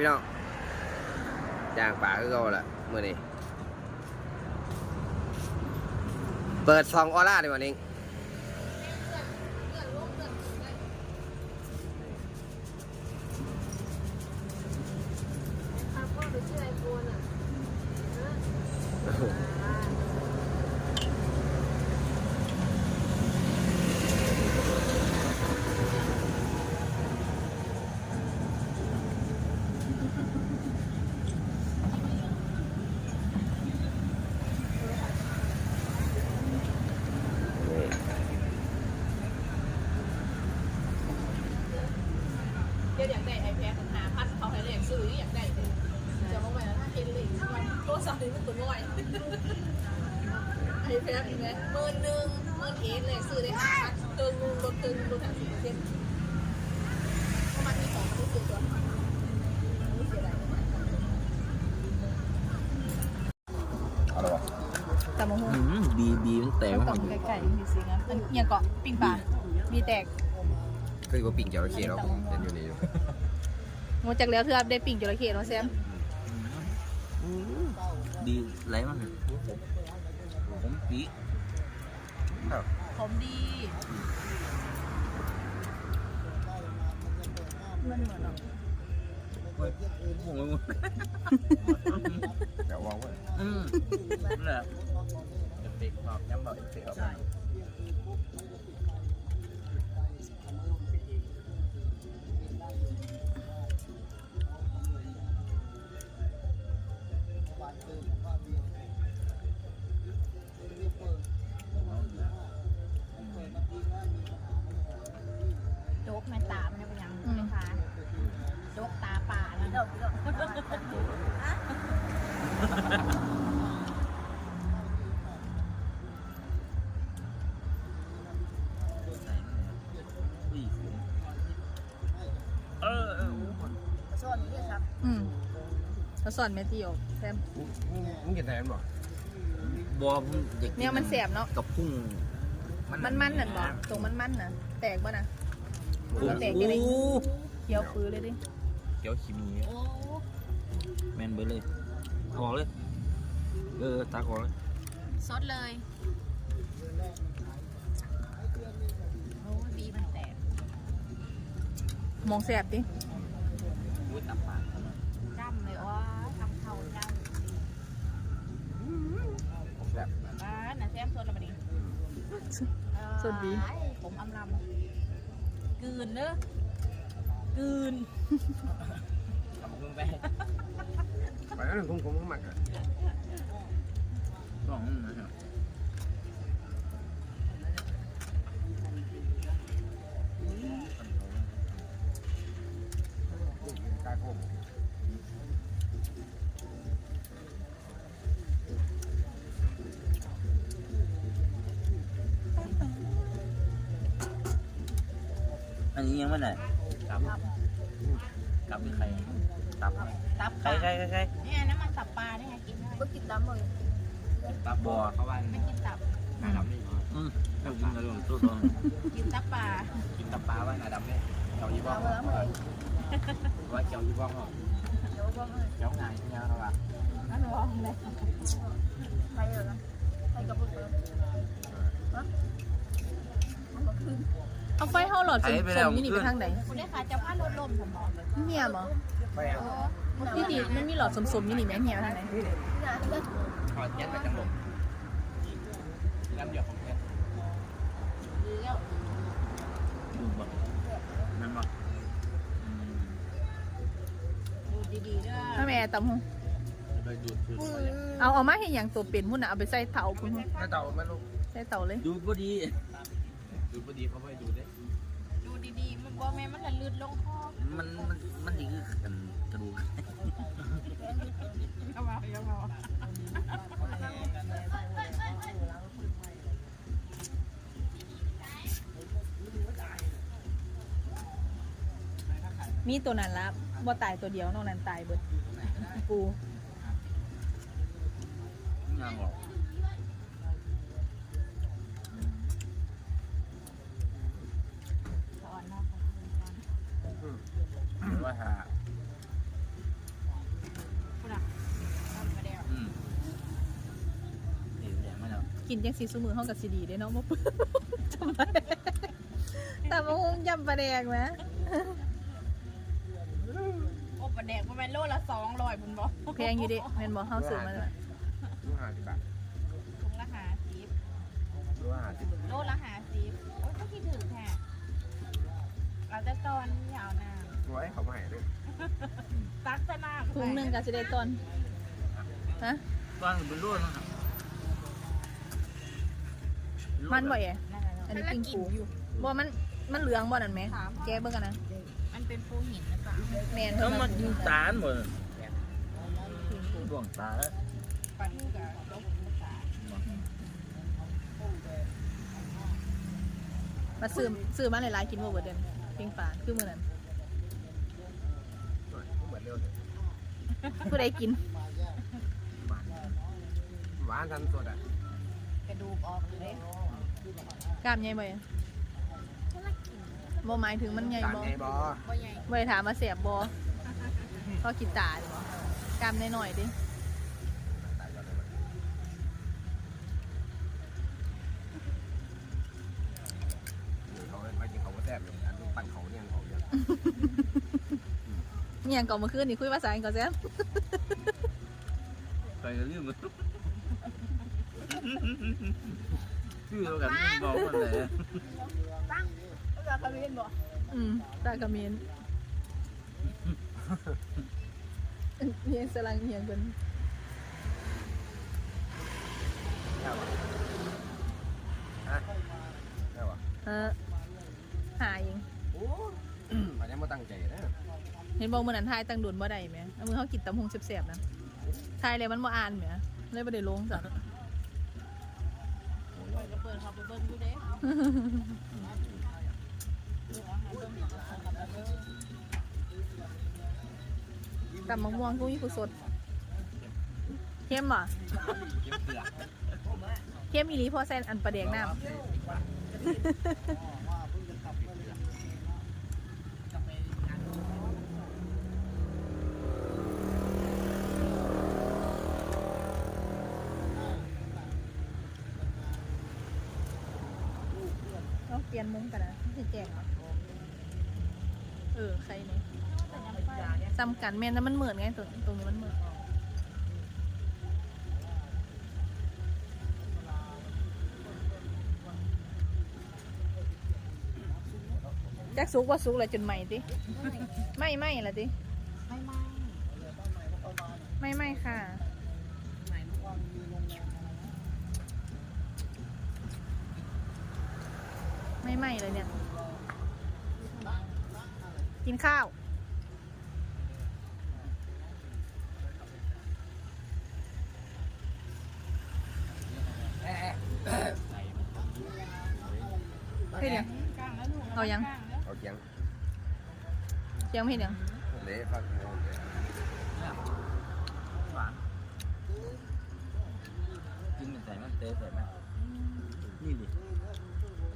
พี่น้องยางป่าคือเก่าละเมื่อนี้เปิดซองออร่าดีกว่านี้ครับพ่อไปชื่อไอโฟนอะ นี่ เดี๋ยวอยากได้ไอแพดหาพันเขาให้เรียกซื้ออยากได้เลยจะมาไว้แล้วถ้าเห็นลิงมันโทรศัพท์นี่มันตัวน้อยไอแพดนี่ไหมหมื่นหนึ่งหมื่นเอ็ดเลยซื้อได้ห้าพันเติ มนึงลดเติมลดทั้งสี่เปอร์เซ็นต์ประมาณที่สองที่สุดตัวนี่เสียดายมากเอาละวะแต่โมโหอืมบีบีมันแตกมันมาต้กองไก่ๆมีสิงั้นมันยังเกาะปิงปลามีแตกคือว่าปิ่งจระเข้เราะเป็นอยู่นี่อยู่งดจากแล้วเธอได้ปิ่งจระเข้เนาะแซมบีไหลมากเลยผมปี ผมดี มันเหมือนโอ้ยผมไม่หมดเดี๋ยววางไว้อืมนั่นแหละเด็กบอกย้ำบอกเด็กออกมา ป่าแล้วเดี๋ยวเดี๋ยวอุ้ยผมเออเออส่วนนี้ครับอืมเขาสอนแม่ตีออกแซมมึงกินแทนบ่บอผมอยากกิเนี่ยมันแสบเนาะกับพุ่งมันมันนั่นบ่ตรงมันมันน่ะ แตกบ่น่ะโอ้แตกโหยังไงเขียวปื้อเลยดิ เกี่ยวขีมีอะโอ้แมนเบอร์เลยเอาออกเลย เออตาออกเลยสดเลยโอ้ยบีมันแตกมองแสบดิอุ้ยตับปากจ้ำเลยว่าทำเข่าจ้ำแบบอ่าน่ะแซมสดแล้วบัดนี้สดดีอ้ายผมอำลำกลืนเนอะ กลืนทำมึงไปไปแล้วคุ้มคุ้มมากอะสองนะครับกล้าโค้งอันนี้ยังไม่ได้ก ลับกลับเป็นใครตับตับใครใครใครใครเนี่ยน้ำมันตับปลาเนี่ยกินได้ก็กินตับเลยตับบอเข้าบ้านไม่กินตับหน้าดำนี่อืมเอากินกันเลยตัวตัวกินตับปลากินตับปลาว่าหน้าดำเนี่ยเจ้ายี่บ้องเอาแล้วเลยว่าเจ้ายี่บ้องเหรอเดี๋ยวก็เลยเจ้าไงเนี่ยเราอะอันร้องเลยไปเลยนะไปกับพวกเราฮะมันก็ขึ้น เอาไฟเฮาหลอดสมสมนี่นี่ไปทางไหนคุณได้ค่ะจะพาลดลมผมบอกเมียบ่ไปอะพี่ดีมันมีหลอดสมสมนี่นี่แม่เฮียไปทางไหนถอดแก๊สไปจังหวะน้ำหยดของแก๊สดีแล้วดูบ่นั่นบ่ดูดีๆด้วยถ้าแม่ตำหงไปดูดดูดเอาเอามาให้หยังตัวเป็นพุ่นน่ะเอาไปใส่เตาพุ่นถ้าเต่ามันลูกใส่เตาเลยดูดพอดี ดูดพอดีเขาไม่ดูดได้ดูดีๆ มันบอกแม่มันละลื่นลงคอมันมันมันดีคือกันกระดูกเอามาเอามามีตัวนั้นละบ่ตายตัวเดียวนอกนั้นตายเบิดปู กินจังสีสมือห้องกับซีดีได้เนาะบ่เปื้อนทำไมแต่มาคงยำปลาแดงนะโอ้ปลาแดกประมาณโลละสองร้อยบุญบอกแพงอยู่ดิแม่นบ่เฮาซื้อมาแล้วรู้ห้าสิบบาทถุงละหาสิบรู้ห้าสิบโลละหาสิบโอ้ยก็คิดถึงแท้เราจะตอนยาวนานรู้ไอ้เขามาให้ด้วยตักจะน้ำถุงหนึงก็สิได้ตอนฮะตอนเป็นรุ่นนะครับ มันบ่แอ่นั่นน่ะอันนี้มัปิ้งกิปูอยู่บ่มันมันเหลืองบ่นั่นแหมแกเบิ่งกันนะมันเป็นปูหินนะจ๊ะแม่นแล้วเพิ่นมัมานยิงตาลหมดดวงตาปลาทูกับลบตามาซื้อซื้อมาหลายๆกินบ่เบิดเด้อปิ้งปลาคือมื้อนั้นเหมือนเร็วเลยผู้ใดกิน หวานทันสดอะกระดูกออกเลย กล้ามใหญ่บ่แอ่บ่หมายถึงมันใหญ่ตามบ่ไงบอบ่ใหญ่บ่ได้ถามมาแสบบ่ก็กินตาดิบ่กล้ามน้อยๆดิตายก่อนเลยเขาไม่กินเขาก็แซ่บเลยอันนี้ปั่นเขาเนี่ยเขาเนี่ยอิหยังก่อนเมื่อคืนนี่คุยภาษาอังกฤษแซ่บไปก็ลืมมัน ชื่อเดียวกันบอกมันเลยตั้งเราทำเรียนบ่อืมตากระเมียนเมียงสลังเมียงเพิ่นได้ปะฮะได้ปะเออหาเองโอ้อันนี้มาตั้งใจนะเห็นบอกมื้อนั้นทายตั้งดุนบ่ได้แหมเอามือเฮากินตำหงแซ่บๆนะทายแล้วมันบ่อ่านแหมเลยบ่ได้ลงจ้ะ เปิดก็เปิดเขาไปเบิ้งดูเด้ดูอาหารเบิ้งอย่างละสองกับเบิ้งตำมะม่วงกุ้งยี่กุสดเข้มบ่เก็บเกลือเข้มอีหลีพอใส่อันปลาแดกน้ำ เราเปลี่ยน มุมกันนะที่แจงเหรอเออใครเนี่ยซ้ำกันแม่นแล้วมันเหมือนไงตรงตรงนี้มันเหมือนจักสุกว่าสุกเลยจนใหม่ติไม่ไม่ละติไม่ไม่ไม่ไม่ค่ะ ไม่ไม่เลยเนี่ย กินข้าวเอ๊ะเฮ็ดหยังกลางแล้วเอายังเอาเกียงเสียงไม่เห็นยังเละฟักโมงหวานกินเป็นใส่มันเตะใส่มันนี่ดิ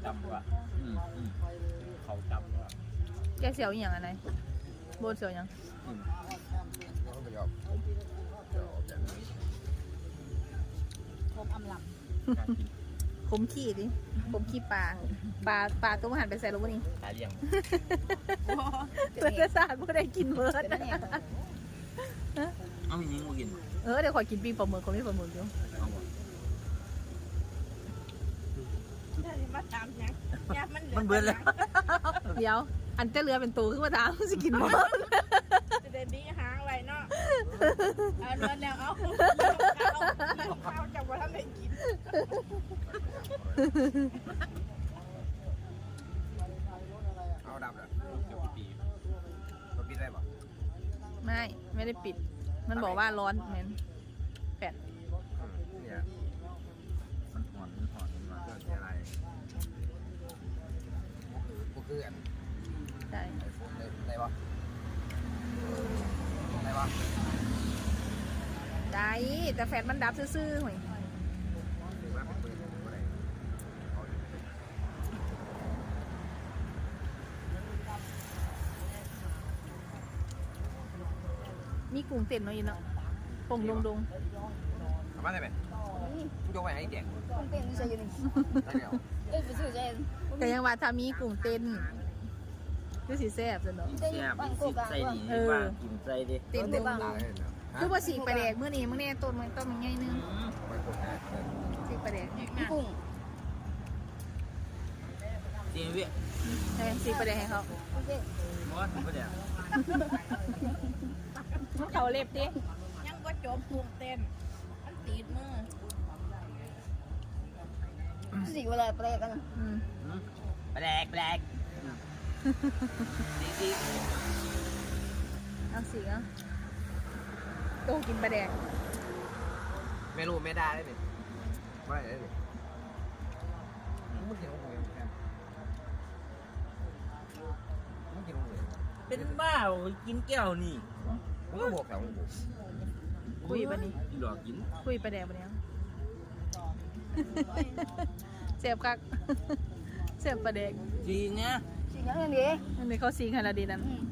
จำว่ะอืมอืมเขาจำว่ะแกเสียวอหย่างอะไรโบนเสียวอหย่างอืมเขาไปยอมเดี๋ยวเอาแบบนี้ครบอำลการกินขมขี้ดิขมขี้ปลาปลาปลาตัวหันไปใส่ลงวนี่ตายเลี้ยงำเพื่อจะสาดบ่ได้กินเบิร์ดเอาอย่างนี้มากินเออเดี๋ยวขอกินปิ้งปลาหมึกเขาไม่ปลาหมึกอยู่เอา มาตามยังยังมันเหลือมันเบิดแล้วเดี๋ยว อันเจะเรือเป็นตัวขึ้นมาถามสิกินบ่จะได้ดีหางไว้เนาะเอาเรือแล้วเอาเอาข้าวจากว่าทำให้กินเอาดับเลยเกี่ยวปีตัวปิดได้ปะไม่ไม่ได้ปิด มันบอกว่าร้อนแมนแปดเนี่ยมันหอนมันหอนมันหอนเกิดอะไร กูคืออันใช่ไอโฟนได้ได้ปะได้ปะได้แต่แฟดมันดับซื่อๆหน่อยหรือว่าเป็นปืนหรือว่าอะไรเอาอยู่มีกลุ่มเต้นเนาะอีเนาะปงดงดงเอามาได้ไหมๆนี่นี่ ยกไว้ให้แจกกุ้งเต้นใช่ยังไงได้แล้วเอ้ยไปซื้อใช่แต่ยังว่าถ้ามีกุ้งเต้นคือสีแซ่บจังเนาะแซ่บมีสิใส่ดีว่างกินใส่ดิเต้นเต็มตาได้แล้วคือว่าสีปลาแดกเมื่อนี้มึงแน่ต้นมันต้นมันใหญ่นึงไปกดได้สีปลาแดกกุ้งจริงพี่ใช่สีปลาแดกให้เขากุ้งเต้นมอสก็เดี๋ยวเขาเล็บดิยังก็จบพุงเต้นมันติดมือ สีเวลาแปลกันอืมแปลกแปลกดีดีเอาสีเนาะโตกินปลาแดกไม่รู้ไม่ได้เลยดิไม่ได้เลยมึงกินอะไรมึงกินอะไรเป็นบ้ากินแก้วนี่มึงก็บอกแต่มึงบอกคุยปะนี่หลอกกินคุยปลาแดกปะเนี่ย เสียบคัก เสียบปลาแดกจริงนะสีนั้นเลยอันนี้เขาสีขนาดดีนั่น อืม